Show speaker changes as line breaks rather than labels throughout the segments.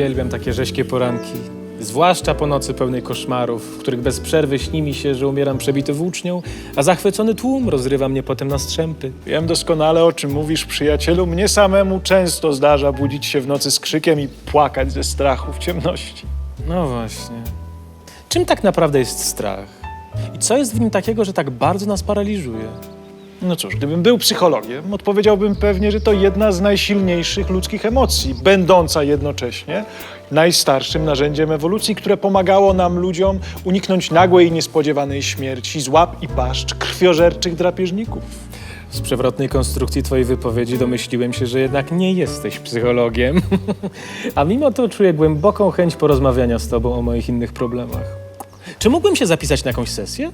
Uwielbiam takie rześkie poranki. Zwłaszcza po nocy pełnej koszmarów, w których bez przerwy śni mi się, że umieram przebity włócznią, a zachwycony tłum rozrywa mnie potem na strzępy.
Wiem doskonale, o czym mówisz, przyjacielu. Mnie samemu często zdarza budzić się w nocy z krzykiem i płakać ze strachu w ciemności.
No właśnie. Czym tak naprawdę jest strach? I co jest w nim takiego, że tak bardzo nas paraliżuje?
No cóż, gdybym był psychologiem, odpowiedziałbym pewnie, że to jedna z najsilniejszych ludzkich emocji, będąca jednocześnie najstarszym narzędziem ewolucji, które pomagało nam, ludziom, uniknąć nagłej i niespodziewanej śmierci z łap i paszcz krwiożerczych drapieżników.
Z przewrotnej konstrukcji twojej wypowiedzi domyśliłem się, że jednak nie jesteś psychologiem. A mimo to czuję głęboką chęć porozmawiania z tobą o moich innych problemach. Czy mógłbym się zapisać na jakąś sesję?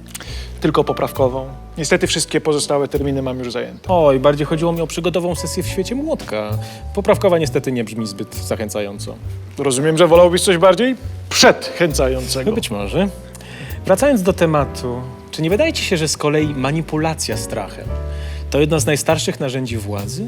Tylko poprawkową. Niestety wszystkie pozostałe terminy mam już zajęte.
Oj, bardziej chodziło mi o przygotową sesję w świecie młotka. Poprawkowa niestety nie brzmi zbyt zachęcająco.
Rozumiem, że wolałbyś coś bardziej przedchęcającego.
Być może. Wracając do tematu, czy nie wydaje ci się, że z kolei manipulacja strachem to jedno z najstarszych narzędzi władzy?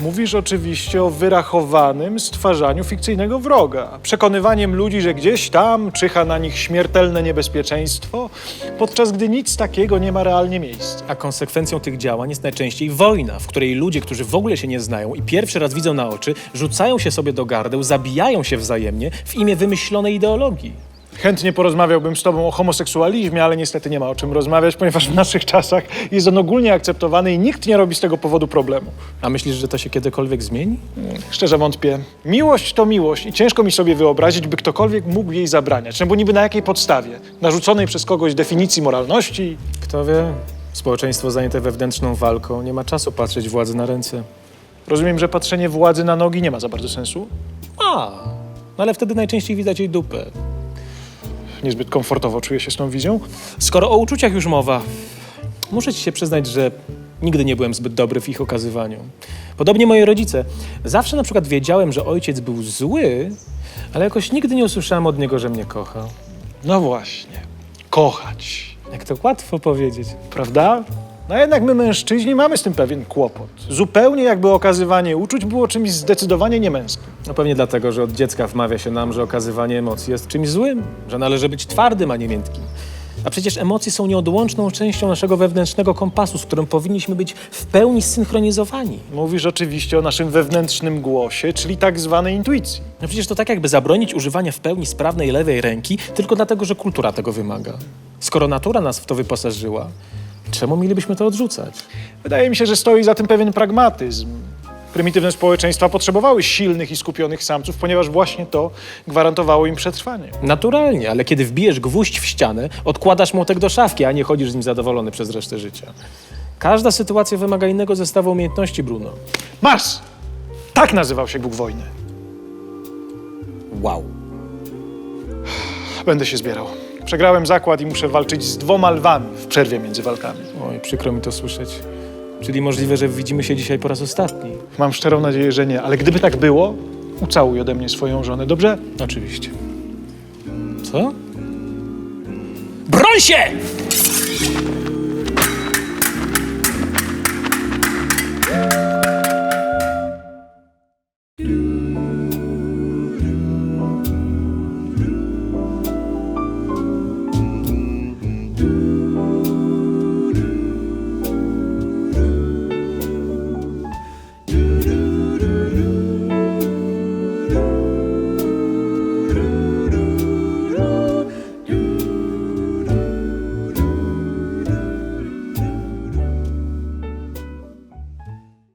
Mówisz oczywiście o wyrachowanym stwarzaniu fikcyjnego wroga, przekonywaniem ludzi, że gdzieś tam czyha na nich śmiertelne niebezpieczeństwo, podczas gdy nic takiego nie ma realnie miejsca.
A konsekwencją tych działań jest najczęściej wojna, w której ludzie, którzy w ogóle się nie znają i pierwszy raz widzą na oczy, rzucają się sobie do gardeł, zabijają się wzajemnie w imię wymyślonej ideologii.
Chętnie porozmawiałbym z tobą o homoseksualizmie, ale niestety nie ma o czym rozmawiać, ponieważ w naszych czasach jest on ogólnie akceptowany i nikt nie robi z tego powodu problemu.
A myślisz, że to się kiedykolwiek zmieni?
Szczerze wątpię. Miłość to miłość i ciężko mi sobie wyobrazić, by ktokolwiek mógł jej zabraniać. No bo niby na jakiej podstawie? Narzuconej przez kogoś definicji moralności?
Kto wie? Społeczeństwo zajęte wewnętrzną walką nie ma czasu patrzeć władzy na ręce.
Rozumiem, że patrzenie władzy na nogi nie ma za bardzo sensu?
A, no ale wtedy najczęściej widać jej dupę.
Niezbyt komfortowo czuję się z tą wizją.
Skoro o uczuciach już mowa, muszę ci się przyznać, że nigdy nie byłem zbyt dobry w ich okazywaniu. Podobnie moi rodzice. Zawsze na przykład wiedziałem, że ojciec był zły, ale jakoś nigdy nie usłyszałem od niego, że mnie kocha.
No właśnie. Kochać.
Jak to łatwo powiedzieć.
Prawda? No jednak my mężczyźni mamy z tym pewien kłopot. Zupełnie jakby okazywanie uczuć było czymś zdecydowanie niemęskim.
No pewnie dlatego, że od dziecka wmawia się nam, że okazywanie emocji jest czymś złym, że należy być twardym, a nie miętkim. A przecież emocje są nieodłączną częścią naszego wewnętrznego kompasu, z którym powinniśmy być w pełni zsynchronizowani.
Mówisz oczywiście o naszym wewnętrznym głosie, czyli tak zwanej intuicji.
No przecież to tak jakby zabronić używania w pełni sprawnej lewej ręki tylko dlatego, że kultura tego wymaga. Skoro natura nas w to wyposażyła, czemu mielibyśmy to odrzucać?
Wydaje mi się, że stoi za tym pewien pragmatyzm. Prymitywne społeczeństwa potrzebowały silnych i skupionych samców, ponieważ właśnie to gwarantowało im przetrwanie.
Naturalnie, ale kiedy wbijesz gwóźdź w ścianę, odkładasz młotek do szafki, a nie chodzisz z nim zadowolony przez resztę życia. Każda sytuacja wymaga innego zestawu umiejętności, Bruno.
Mars! Tak nazywał się Bóg wojny.
Wow.
Będę się zbierał. Przegrałem zakład i muszę walczyć z dwoma lwami w przerwie między walkami.
Oj, przykro mi to słyszeć. Czyli możliwe, że widzimy się dzisiaj po raz ostatni.
Mam szczerą nadzieję, że nie, ale gdyby tak było, ucałuj ode mnie swoją żonę, dobrze?
Oczywiście. Co? Broń się!